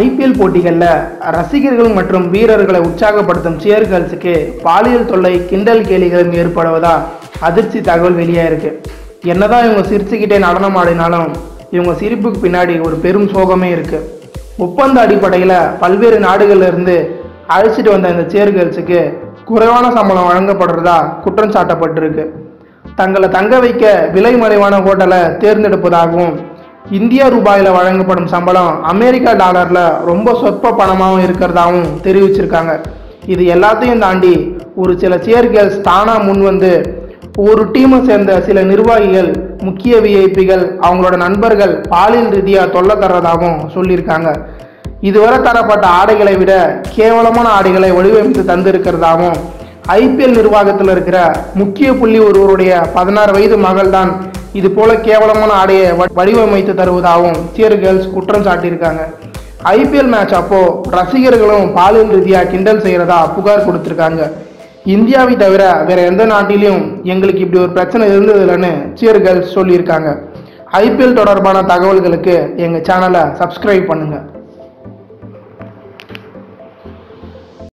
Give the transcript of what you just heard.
IPL போட்டிகளில் ரசிகர்கள் மற்றும் வீரர்களை உற்சாகப்படுத்தும் சியர்கள்ஸுக்கு பாலியல் தொல்லை கிண்டல் கேலிகளும் ஏற்படுவதா அதிர்ச்சி தகவல் வெளியாயிருக்கு. என்னதான் இவங்க சிரிச்சுக்கிட்டே நடனம் ஆடினாலும் இவங்க சிரிப்புக்கு பின்னாடி ஒரு பெரும் சோகமே இருக்கு. ஒப்பந்த அடிப்படையில் பல்வேறு நாடுகள்ல இருந்து அழைச்சிட்டு வந்த இந்த சேர்கள்ஸுக்கு குறைவான சம்பளம் வழங்கப்படுறதா குற்றம் சாட்டப்பட்டிருக்கு. தங்களை தங்க வைக்க விலை மறைவான ஹோட்டலை தேர்ந்தெடுப்பதாகவும் இந்திய ரூபாயில் வழங்கப்படும் சம்பளம் அமெரிக்கா டாலரில் ரொம்ப சொற்ப பணமாகவும் இருக்கிறதாவும் தெரிவிச்சிருக்காங்க. இது எல்லாத்தையும் தாண்டி ஒரு சில சேர்கள் தானாக முன் வந்து ஒரு டீமை சேர்ந்த சில நிர்வாகிகள் முக்கிய விஐபிகள் அவங்களோட நண்பர்கள் பாலியல் ரீதியாக தொல்லை தர்றதாகவும் சொல்லியிருக்காங்க. இதுவரை தரப்பட்ட ஆடைகளை விட கேவலமான ஆடைகளை வடிவமைத்து தந்திருக்கிறதாகவும் ஐபிஎல் நிர்வாகத்தில் இருக்கிற முக்கிய புள்ளி ஒருவருடைய பதினாறு வயது மகள் தான் இது போல கேவலமான ஆடையை வ- வடிவமைத்து தருவதாகவும் சியர் கேர்ள்ஸ் குற்றம் சாட்டியிருக்காங்க. ஐபிஎல் மேட்ச் அப்போ ரசிகர்களும் பாலியல் ரீதியாக கிண்டல் செய்கிறதா புகார் கொடுத்துருக்காங்க. இந்தியாவை தவிர வேற எந்த நாட்டிலையும் எங்களுக்கு இப்படி ஒரு பிரச்சனை இருந்தது இல்லைன்னு சியர் கேர்ள்ஸ் சொல்லியிருக்காங்க ஐபிஎல் தொடர்பான தகவல்களுக்கு எங்கள் சேனலை சப்ஸ்கிரைப் பண்ணுங்கள்